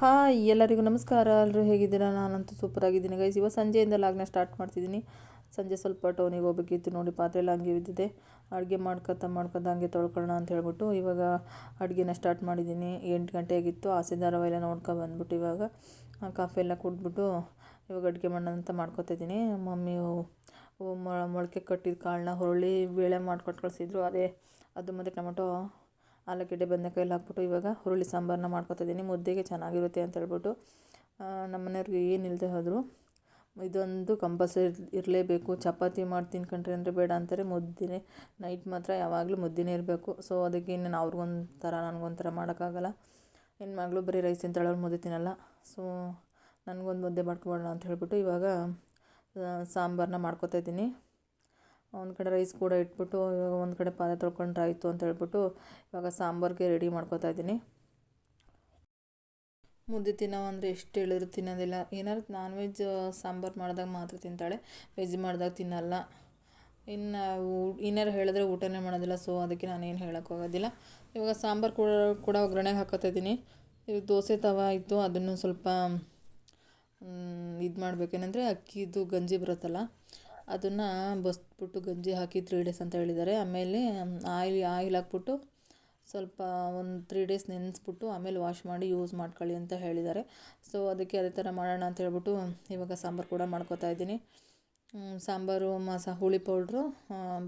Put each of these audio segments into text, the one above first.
Hi, ಎಲ್ಲರಿಗೂ ನಮಸ್ಕಾರ. ಎಲ್ಲರೂ ಹೇಗಿದ್ದೀರಾ? ನಾನಂತೂ ಸೂಪರ್ ಆಗಿದ್ದೀನಿ. ಗೈಸ್ ಇವಾಗ ಸಂಜೆಯಿಂದ ಲಾಗ್ನ ಸ್ಟಾರ್ಟ್ ಮಾಡ್ತಿದ್ದೀನಿ. ಸಂಜೆ ಸ್ವಲ್ಪ ಟೌನಿಗೆ ಹೋಗ್ಬೇಕಿತ್ತು ನೋಡಿ, ಪಾತ್ರೆ ಎಲ್ಲ ಹಂಗೆ ಬಿದ್ದಿದೆ. ಅಡುಗೆ ಮಾಡ್ಕೊತ ಮಾಡ್ಕೊತ ಹಂಗೆ ತೊಳ್ಕೊಳ್ಳೋಣ ಅಂತ ಹೇಳ್ಬಿಟ್ಟು ಇವಾಗ ಅಡುಗೆನ ಸ್ಟಾರ್ಟ್ ಮಾಡಿದ್ದೀನಿ. ಎಂಟು ಗಂಟೆ ಆಗಿತ್ತು. ಆಸೆ ಧಾರಾವಾಹಿ ಎಲ್ಲ ನೋಡ್ಕೊಂಡು ಬಂದ್ಬಿಟ್ಟು ಇವಾಗ ಕಾಫಿ ಎಲ್ಲ ಕುಡಿದ್ಬಿಟ್ಟು ಇವಾಗ ಅಡುಗೆ ಮಾಡೋಣ ಅಂತ ಮಾಡ್ಕೊತಿದ್ದೀನಿ ಮಮ್ಮಿ ಮೊಳಕೆ ಕಟ್ಟಿದ ಕಾಳನ್ನ ಹುರುಳಿ, ಬೇಳೆ ಮಾಡ್ಕೊಟ್ಟು ಕಳಿಸಿದ್ರು. ಅದೇ, ಅದು ಮತ್ತು ಟೊಮೊಟೊ ಆಲೂಗಡ್ಡೆ ಬದನೆಕಾಯಿ ಹಾಕ್ಬಿಟ್ಟು ಇವಾಗ ಹುರುಳಿ ಸಾಂಬಾರನ್ನ ಮಾಡ್ಕೊತಿದ್ದೀನಿ. ಮುದ್ದೆಗೆ ಚೆನ್ನಾಗಿರುತ್ತೆ ಅಂತ ಹೇಳ್ಬಿಟ್ಟು ನಮ್ಮ ಮನೆಯವ್ರಿಗೆ ಏನಿಲ್ಲದೆ ಹೋದರು ಇದೊಂದು ಕಂಪಲ್ಸರಿ ಇರಲೇಬೇಕು. ಚಪಾತಿ ಮಾಡಿ ತಿನ್ಕೊಂಡ್ರೆ ಅಂದರೆ ಬೇಡ ಅಂತಾರೆ. ಮುದ್ದೆ ನೈಟ್ ಮಾತ್ರ ಯಾವಾಗಲೂ ಮುದ್ದೆನೇ ಇರಬೇಕು. ಸೊ ಅದಕ್ಕೆ ಇನ್ನೇನು ಅವ್ರಿಗೊಂಥರ, ನನಗೊಂಥರ ಮಾಡೋಕ್ಕಾಗಲ್ಲ. ಹೆಣ್ಮಗಳು ಬರೀ ರೈಸ್ ತಿಂತಾಳೆ ಹೇಳೋರು ಮುದ್ದೆ ತಿನ್ನಲ್ಲ. ಸೊ ನನಗೊಂದು ಮುದ್ದೆ ಮಾಡ್ಕೊಬೋಣ ಅಂತ ಹೇಳ್ಬಿಟ್ಟು ಇವಾಗ ಸಾಂಬಾರನ್ನ ಮಾಡ್ಕೊತಾ ಇದ್ದೀನಿ ಒಂದು ಕಡೆ ರೈಸ್ ಕೂಡ ಇಟ್ಬಿಟ್ಟು ಇವಾಗ ಒಂದು ಕಡೆ ಪಾತ್ರೆ ತೊಳ್ಕೊಂಡ್ರೆ ಆಯಿತು ಅಂತ ಹೇಳ್ಬಿಟ್ಟು ಇವಾಗ ಸಾಂಬಾರಿಗೆ ರೆಡಿ ಮಾಡ್ಕೊತಾ ಇದ್ದೀನಿ. ಮುದ್ದೆ ತಿನ್ನೋ ಅಂದರೆ ಎಷ್ಟು ಹೇಳಿದ್ರು ತಿನ್ನೋದಿಲ್ಲ. ಏನಾದ್ರು ನಾನ್ ವೆಜ್ ಸಾಂಬಾರು ಮಾಡಿದಾಗ ಮಾತ್ರ ತಿಂತಾಳೆ ವೆಜ್ ಮಾಡಿದಾಗ ತಿನ್ನಲ್ಲ. ಇನ್ನು ಏನಾರು ಹೇಳಿದ್ರೆ ಊಟನೇ ಮಾಡೋದಿಲ್ಲ ಸೊ ಅದಕ್ಕೆ ನಾನೇನು ಹೇಳೋಕ್ಕಾಗೋದಿಲ್ಲ ಇವಾಗ ಸಾಂಬಾರು ಕೂಡ ಕೂಡ ಒಗ್ಗರಣೆಗೆ ಹಾಕೋತಾ ಇದ್ದೀನಿ. ಇವಾಗ ದೋಸೆ ತವ ಇತ್ತು, ಅದನ್ನು ಸ್ವಲ್ಪ ಇದು ಮಾಡಬೇಕೇನೆಂದರೆ ಅಕ್ಕಿದು ಗಂಜಿ ಬರುತ್ತಲ್ಲ ಅದನ್ನು ಬಸ್ಬಿಟ್ಟು ಗಂಜಿ ಹಾಕಿ ತ್ರೀ ಡೇಸ್ ಅಂತ ಹೇಳಿದ್ದಾರೆ. ಆಮೇಲೆ ಆಯಿಲ್ ಆಯಿಲ್ ಹಾಕ್ಬಿಟ್ಟು ಸ್ವಲ್ಪ ಒಂದು ತ್ರೀ ಡೇಸ್ ನೆನೆಸ್ಬಿಟ್ಟು ಆಮೇಲೆ ವಾಶ್ ಮಾಡಿ ಯೂಸ್ ಮಾಡ್ಕೊಳ್ಳಿ ಅಂತ ಹೇಳಿದ್ದಾರೆ. ಸೊ ಅದಕ್ಕೆ ಅದೇ ಥರ ಮಾಡೋಣ ಅಂತ ಹೇಳ್ಬಿಟ್ಟು ಇವಾಗ ಸಾಂಬಾರು ಕೂಡ ಮಾಡ್ಕೊತಾ ಇದ್ದೀನಿ. ಸಾಂಬಾರು, ಮಸ, ಹುಳಿ ಪೌಡ್ರು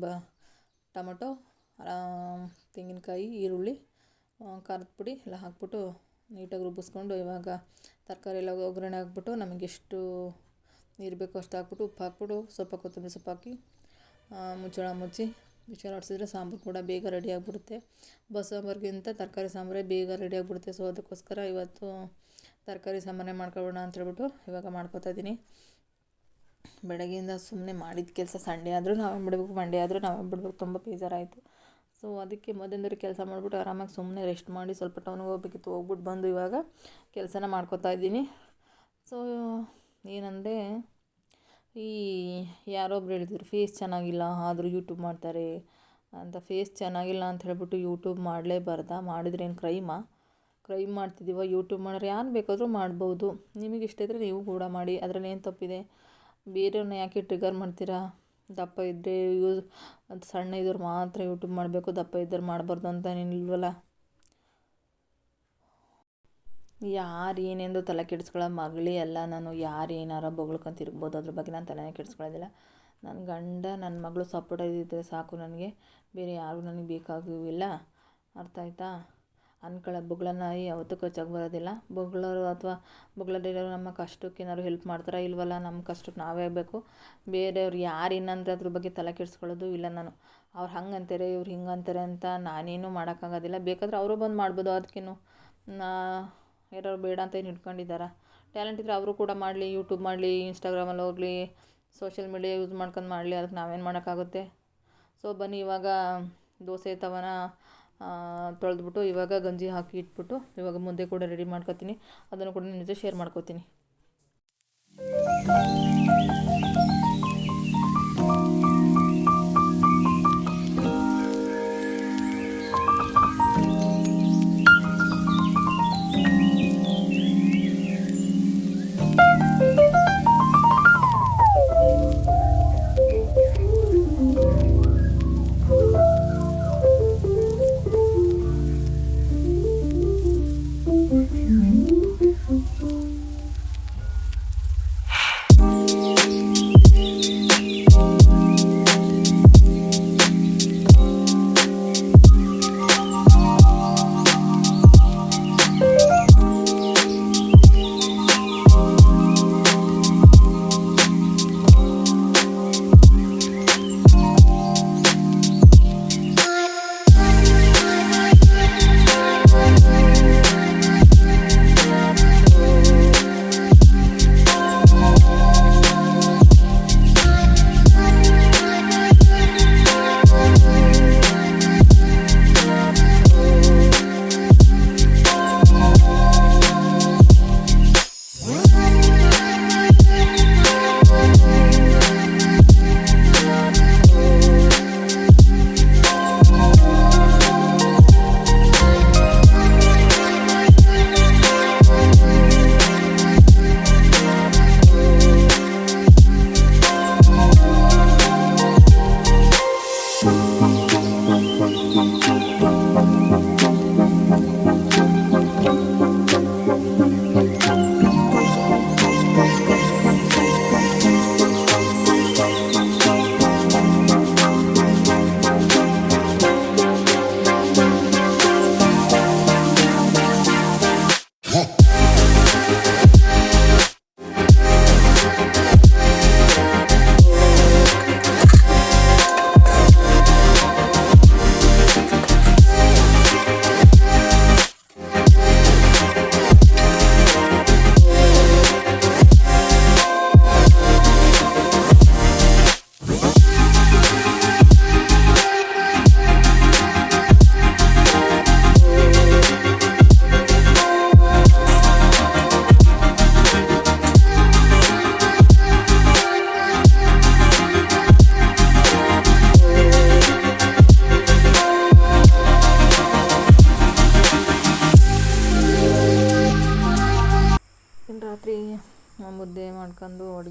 ಬ, ಟೊಮೊಟೊ ತೆಂಗಿನಕಾಯಿ, ಈರುಳ್ಳಿ ಖಾರದ ಪುಡಿ ಎಲ್ಲ ಹಾಕ್ಬಿಟ್ಟು ನೀಟಾಗಿ ರುಬ್ಬಿಸ್ಕೊಂಡು ಇವಾಗ ತರಕಾರಿ ಎಲ್ಲ ಒಗ್ಗರಣೆ ಹಾಕ್ಬಿಟ್ಟು ನಮಗೆ ಎಷ್ಟು ನೀರು ಬೇಕು ಅಷ್ಟು ಹಾಕ್ಬಿಟ್ಟು ಉಪ್ಪು ಹಾಕ್ಬಿಟ್ಟು ಸ್ವಲ್ಪ ಕೊತ್ತಂಬರಿ ಸೊಪ್ಪು ಹಾಕಿ ಮುಚ್ಚಳ ಮುಚ್ಚಿ ಮುಚ್ಚಳ ಆಡಿಸಿದ್ರೆ ಸಾಂಬಾರು ಕೂಡ ಬೇಗ ರೆಡಿ ಆಗಿಬಿಡುತ್ತೆ. ತರಕಾರಿ ಸಾಂಬಾರೇ ಬೇಗ ರೆಡಿ ಆಗಿಬಿಡುತ್ತೆ. ಸೊ ಅದಕ್ಕೋಸ್ಕರ ಇವತ್ತು ತರಕಾರಿ ಸಾಂಬಾರೇ ಮಾಡ್ಕೊಬೋಣ ಅಂತ ಹೇಳ್ಬಿಟ್ಟು ಇವಾಗ ಮಾಡ್ಕೊತಾ ಇದ್ದೀನಿ. ಬೆಳಗ್ಗೆಯಿಂದ ಸುಮ್ಮನೆ ಮಾಡಿದ ಕೆಲಸ ಸಂಡೇ ಆದರೂ ನಾವೇ ಬಿಡಬೇಕು ಮಂಡೇ ಆದರೂ ನಾವೇ ಬಿಡಬೇಕು ತುಂಬ ಬೇಜಾರಾಯಿತು. ಸೊ ಅದಕ್ಕೆ ಮೊದಲಿಂದಲೇ ಕೆಲಸ ಮಾಡಿಬಿಟ್ಟು ಆರಾಮಾಗಿ ಸುಮ್ಮನೆ ರೆಸ್ಟ್ ಮಾಡಿ ಸ್ವಲ್ಪ ಟೌನ್ಗೆ ಹೋಗ್ಬೇಕಿತ್ತು. ಹೋಗ್ಬಿಟ್ಟು ಬಂದು ಇವಾಗ ಕೆಲಸನ ಮಾಡ್ಕೊತಾ ಇದ್ದೀನಿ. ಸೊ ಏನಂದರೆ, ಈ ಯಾರೊಬ್ರು ಹೇಳಿದ್ರು, ಫೇಸ್ ಚೆನ್ನಾಗಿಲ್ಲ, ಆದರೂ ಯೂಟ್ಯೂಬ್ ಮಾಡ್ತಾರೆ. ಅಂತ, ಫೇಸ್ ಚೆನ್ನಾಗಿಲ್ಲ ಅಂತ ಹೇಳ್ಬಿಟ್ಟು ಯೂಟ್ಯೂಬ್ ಮಾಡಲೇಬಾರ್ದಾ? ಮಾಡಿದ್ರೆ ಏನು ಕ್ರೈಮಾ? ಕ್ರೈಮ್ ಮಾಡ್ತಿದ್ದೀವ ಯೂಟ್ಯೂಬ್ ಮಾಡೋರು ಯಾರು ಬೇಕಾದರೂ ಮಾಡ್ಬೋದು. ನಿಮಗೆ ಇಷ್ಟ ಇದ್ದರೆ ನೀವು ಕೂಡ ಮಾಡಿ. ಅದರಲ್ಲಿ ಏನು ತಪ್ಪಿದೆ? ಬೇರೆಯವ್ರನ್ನ ಯಾಕೆ ಟ್ರಿಗರ್ ಮಾಡ್ತೀರಾ? ದಪ್ಪ ಇದ್ದರೆ ಯೂಸ್ ಅದು ಸಣ್ಣ ಇದ್ದವ್ರು ಮಾತ್ರ ಯೂಟ್ಯೂಬ್ ಮಾಡಬೇಕು, ದಪ್ಪ ಇದ್ದವ್ರು ಮಾಡಬಾರ್ದು ಅಂತ ಏನಿಲ್ವಲ್ಲ? ಯಾರು ಏನೆಂದು ತಲೆ ಕೆಡಿಸ್ಕೊಳ್ಳೋ ಮಗಳೇ ಅಲ್ಲ. ನಾನು ಯಾರು ಏನಾರ ಬೊಗಳ್ಕೊಂತಿರ್ಬೋದು ಅದ್ರ ಬಗ್ಗೆ ನಾನು ತಲೆನೇ ಕೆಡಿಸ್ಕೊಳ್ಳೋದಿಲ್ಲ. ನನ್ನ ಗಂಡ ನನ್ನ ಮಗಳು ಸಪೋರ್ಟ್ ಆಗಿದ್ದರೆ ಸಾಕು ನನಗೆ. ಬೇರೆ ಯಾರು ನನಗೆ ಬೇಕಾಗಿಲ್ಲ ಅರ್ಥ ಆಯಿತಾ? ಅನ್ಕೊಳ್ಳೋ ಬೊಗಳ ನಾಯಿ ಯಾವತ್ತೂ ಕಚ್ಚಾಗಿ ಬರೋದಿಲ್ಲ. ಬೊಗಳೋರು ಅಥವಾ ಬೊಗಳದಿರೋರು ನಮ್ಮ ಕಷ್ಟಕ್ಕೆ ಏನಾದ್ರು ಹೆಲ್ಪ್ ಮಾಡ್ತಾರಾ ಇಲ್ವಲ್ಲ? ನಮ್ಮ ಕಷ್ಟಕ್ಕೆ ನಾವೇ ಆಗಬೇಕು. ಬೇರೆಯವ್ರು ಯಾರು ಏನಂದ್ರೆ ಅದ್ರ ಬಗ್ಗೆ ತಲೆ ಕೆಡಿಸ್ಕೊಳ್ಳೋದು ಇಲ್ಲ ನಾನು. ಅವ್ರು ಹಂಗೆ ಅಂತಾರೆ ಇವ್ರು ಹಿಂಗೆ ಅಂತಾರೆ ಅಂತ ನಾನೇನು ಮಾಡೋಕ್ಕಾಗೋದಿಲ್ಲ ಬೇಕಾದ್ರೆ ಅವರು ಬಂದು ಮಾಡ್ಬೋದು. ಅದಕ್ಕೇನು ನಾ ಯಾರು ಬೇಡ ಅಂತ ಏನು ಇಟ್ಕೊಂಡಿದ್ದಾರೆ? ಟ್ಯಾಲೆಂಟ್ ಇದ್ದರೆ ಅವರು ಕೂಡ ಮಾಡಲಿ ಯೂಟ್ಯೂಬ್ ಮಾಡಲಿ ಇನ್ಸ್ಟಾಗ್ರಾಮಲ್ಲಿ ಹೋಗಲಿ ಸೋಷಿಯಲ್ ಮೀಡಿಯಾ ಯೂಸ್ ಮಾಡ್ಕೊಂಡು ಮಾಡಲಿ, ಅದಕ್ಕೆ ನಾವೇನು ಮಾಡೋಕ್ಕಾಗುತ್ತೆ? ಸೊ ಬನ್ನಿ, ಇವಾಗ ದೋಸೆ, ತವನ ತೊಳೆದ್ಬಿಟ್ಟು ಇವಾಗ ಗಂಜಿ ಹಾಕಿ ಇಟ್ಬಿಟ್ಟು ಇವಾಗ ಮುಂದೆ ಕೂಡ ರೆಡಿ ಮಾಡ್ಕೊತೀನಿ. ಅದನ್ನು ಕೂಡ ನಿಮ್ಮ ಜೊತೆ ಶೇರ್ ಮಾಡ್ಕೊತೀನಿ.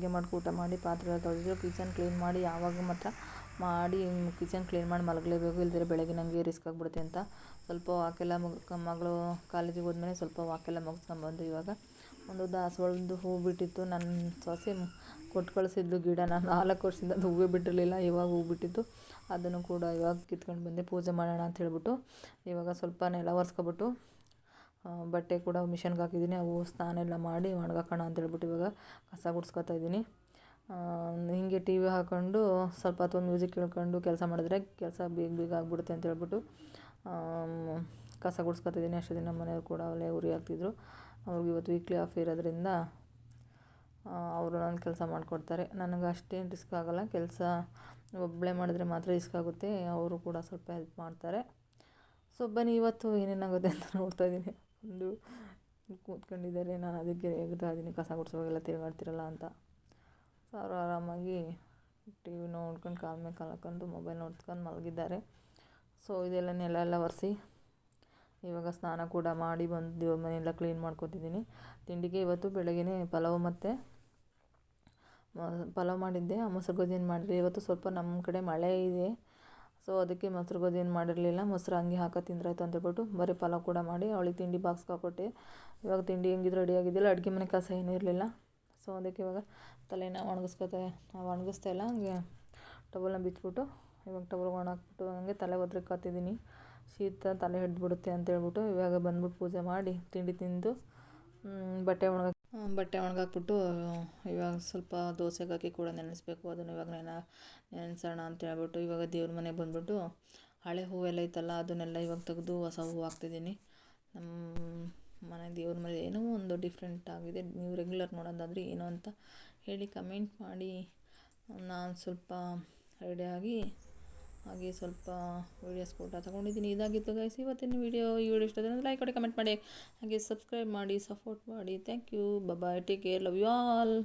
ಅಡುಗೆ ಮಾಡ್ಕೊ, ಊಟ ಮಾಡಿ ಪಾತ್ರೆ ತೊಳೆದು ಕಿಚನ್ ಕ್ಲೀನ್ ಮಾಡಿ, ಯಾವಾಗ ಮಾತ್ರ ಮಾಡಿ ಕಿಚನ್ ಕ್ಲೀನ್ ಮಾಡಿ ಮಲಗಲೇಬೇಕು. ಇಲ್ದಿರ ಬೆಳಗ್ಗೆ ನನಗೆ ರಿಸ್ಕ್ ಆಗಿಬಿಡುತ್ತೆ ಅಂತ. ಸ್ವಲ್ಪ ವಾಕೆಲ್ಲ ಮುಗ್ ಮಗಳು ಕಾಲೇಜಿಗೆ ಹೋದ್ಮೇಲೆ ಸ್ವಲ್ಪ ವಾಕೆಲ್ಲ ಮುಗಿಸ್ಕೊಂಬಂದು ಇವಾಗ ಒಂದು ದಾಸವಾಳದ್ದು ಹೂವು ಬಿಟ್ಟಿತ್ತು. ನನ್ನ ಸೊಸೆ ಕೊಟ್ಟು ಕಳಿಸಿದ್ದು ಗಿಡ ನಾನು ನಾಲ್ಕು ವರ್ಷದಿಂದ ಅದು ಹೂವೇ ಬಿಟ್ಟಿರಲಿಲ್ಲ, ಇವಾಗ ಹೂ ಬಿಟ್ಟಿತ್ತು ಅದನ್ನು ಕೂಡ ಇವಾಗ ಕಿತ್ಕೊಂಡು ಬಂದೆ. ಪೂಜೆ ಮಾಡೋಣ ಅಂತ ಹೇಳ್ಬಿಟ್ಟು ಇವಾಗ ಸ್ವಲ್ಪ ನೆಲ ಒರೆಸ್ಕೊಬಿಟ್ಟು ಬಟ್ಟೆ ಕೂಡ ಮಿಷನ್ಗೆ ಹಾಕಿದ್ದೀನಿ. ಅವು ಸ್ನಾನ ಎಲ್ಲ ಮಾಡಿ ಒಣಗಾಕೋಣ ಅಂತ ಹೇಳ್ಬಿಟ್ಟು ಇವಾಗ ಕಸ ಗುಡ್ಸ್ಕೊತಾ ಇದ್ದೀನಿ. ಹೀಗೆ ಟಿ ವಿ ಹಾಕ್ಕೊಂಡು ಸ್ವಲ್ಪ ಅಥವಾ ಮ್ಯೂಸಿಕ್ ಕೇಳ್ಕೊಂಡು ಕೆಲಸ ಮಾಡಿದ್ರೆ ಕೆಲಸ ಬೇಗ ಬೇಗ ಆಗಿಬಿಡುತ್ತೆ ಅಂತ ಹೇಳ್ಬಿಟ್ಟು ಕಸ ಗುಡ್ಸ್ಕೊತಾ ಇದ್ದೀನಿ. ಅಷ್ಟು ದಿನ ಮನೆಯವ್ರು ಕೂಡ ಒಲೆ ಉರಿ ಹಾಕ್ತಿದ್ರು ಅವ್ರಿಗೆ ಇವತ್ತು ವೀಕ್ಲಿ ಆಫ್ ಇರೋದ್ರಿಂದ ಅವರು ನನ್ನ ಕೆಲಸ ಮಾಡಿಕೊಡ್ತಾರೆ. ನನಗೆ ಅಷ್ಟೇನು ರಿಸ್ಕ್ ಆಗೋಲ್ಲ. ಕೆಲಸ ಒಬ್ಬಳೇ ಮಾಡಿದ್ರೆ ಮಾತ್ರ ರಿಸ್ಕ್ ಆಗುತ್ತೆ. ಅವರು ಕೂಡ ಸ್ವಲ್ಪ ಹೆಲ್ಪ್ ಮಾಡ್ತಾರೆ. ಸೊ ಬನ್ನಿ, ಇವತ್ತು ಏನೇನಾಗುತ್ತೆ ಅಂತ ನೋಡ್ತಾ ಇದ್ದೀನಿ. ಒಂದು ಕೂತ್ಕೊಂಡಿದ್ದಾರೆ. ನಾನು ಅದಕ್ಕೆ ರೇಗ್ತಾ ಕಸ ಗುಡಿಸೋವಾಗೆಲ್ಲ ತಿರುಗಾಡ್ತಿರಲ್ಲ ಅಂತ. ಅವರು ಆರಾಮಾಗಿ ಟಿ ವಿ ನೋಡ್ಕೊಂಡು ಕಾಲ ಮೇಲೆ ಕಾಲು ಹಾಕೊಂಡು ಮೊಬೈಲ್ ನೋಡ್ಕೊಂಡು ಮಲಗಿದ್ದಾರೆ. ಸೊ, ಇದೆಲ್ಲ ನೆಲ ಎಲ್ಲ ಒರೆಸಿ ಇವಾಗ ಸ್ನಾನ ಕೂಡ ಮಾಡಿ ಬಂದು ದೇವ್ರ ಮನೆಯೆಲ್ಲ ಕ್ಲೀನ್ ಮಾಡ್ಕೊತಿದ್ದೀನಿ. ತಿಂಡಿಗೆ ಇವತ್ತು ಬೆಳಗ್ಗೆ ಪಲಾವ್ ಮತ್ತು ಪಲಾವ್ ಮಾಡಿದ್ದೆ. ಮೊಸರು ಗೊಜ್ಜಿನ ಮಾಡಿದೆ ಇವತ್ತು ಸ್ವಲ್ಪ ನಮ್ಮ ಕಡೆ ಮಳೆ ಇದೆ. ಸೊ ಅದಕ್ಕೆ ಮೊಸರು ಗೋಧಿ ಏನು ಮಾಡಿರಲಿಲ್ಲ. ಮೊಸರು ಹಂಗೆ ಹಾಕೋ ತಿಂದ್ರಾಯ್ತು ಅಂತೇಳ್ಬಿಟ್ಟು ಬರೀ ಪಲಾವ್ ಕೂಡ ಮಾಡಿ, ಅವಳಿಗೆ ತಿಂಡಿ ಬಾಕ್ಸ್ಗೆ ಕೊಟ್ಟೆ ಇವಾಗ ತಿಂಡಿ ಹೆಂಗಿದ್ರು ರೆಡಿ ಆಗಿದ್ದಿಲ್ಲ. ಅಡುಗೆ ಮನೆ ಕಸ ಏನೂ ಇರಲಿಲ್ಲ. ಸೊ ಅದಕ್ಕೆ ಇವಾಗ ತಲೆನ ಒಣಗಿಸ್ಕೊತೆ. ಒಣಗಿಸ್ತಾ ಇಲ್ಲ, ಹಂಗೆ ಟವಲ್ನ ಬಿಚ್ಚಿಬಿಟ್ಟು ಇವಾಗ ಟವಲ್ ಒಣ ಹಾಕ್ಬಿಟ್ಟು ಹಂಗೆ ತಲೆ ಒದ್ರಕ್ಕಾತಿದ್ದೀನಿ ಶೀತ ತಲೆ ಹಿಡ್ದುಬಿಡುತ್ತೆ ಅಂತೇಳ್ಬಿಟ್ಟು ಇವಾಗ ಬಂದ್ಬಿಟ್ಟು ಪೂಜೆ ಮಾಡಿ ತಿಂಡಿ ತಿಂದು ಬಟ್ಟೆ ಒಣಗ ಬಟ್ಟೆ ಒಣಗಾಕ್ಬಿಟ್ಟು, ಇವಾಗ ಸ್ವಲ್ಪ ದೋಸೆಗೆ ಹಾಕಿ ಕೂಡ ನೆನೆಸ್ಬೇಕು. ಅದನ್ನು ಇವಾಗ ನೆನ ನೆನೆಸೋಣ ಅಂತ ಹೇಳ್ಬಿಟ್ಟು ಇವಾಗ ದೇವ್ರ ಮನೆಗೆ ಬಂದ್ಬಿಟ್ಟು ಹಳೆ ಹೂವೆಲ್ಲ ಇತ್ತಲ್ಲ ಅದನ್ನೆಲ್ಲ ಇವಾಗ ತೆಗೆದು ಹೊಸ ಹೂವು ಹಾಕ್ತಿದ್ದೀನಿ. ನಮ್ಮ ಮನೆ ದೇವ್ರ ಮನೆ ಏನೋ ಒಂದು ಡಿಫ್ರೆಂಟ್ ಆಗಿದೆ. ನೀವು ರೆಗ್ಯುಲರ್ ನೋಡೋದಾದ್ರೆ ಏನು ಅಂತ ಹೇಳಿ ಕಮೆಂಟ್ ಮಾಡಿ. ನಾನು ಸ್ವಲ್ಪ ರೆಡಿಯಾಗಿ ಹಾಗೆ ಸ್ವಲ್ಪ ವೀಡಿಯೋಸ್ ಕೂಡ ತಗೊಂಡಿದ್ದೀನಿ. ಇದಾಗಿತ್ತು ಗೈಸ್ ಇವತ್ತಿನ ವೀಡಿಯೋ ಈ ವಿಡಿಯೋ ಇಷ್ಟ ಅಂದರೆ ಲೈಕ್ ಮಾಡಿ ಕಮೆಂಟ್ ಮಾಡಿ. ಹಾಗೆ ಸಬ್ಸ್ಕ್ರೈಬ್ ಮಾಡಿ ಸಪೋರ್ಟ್ ಮಾಡಿ. Thank you bye take care love you all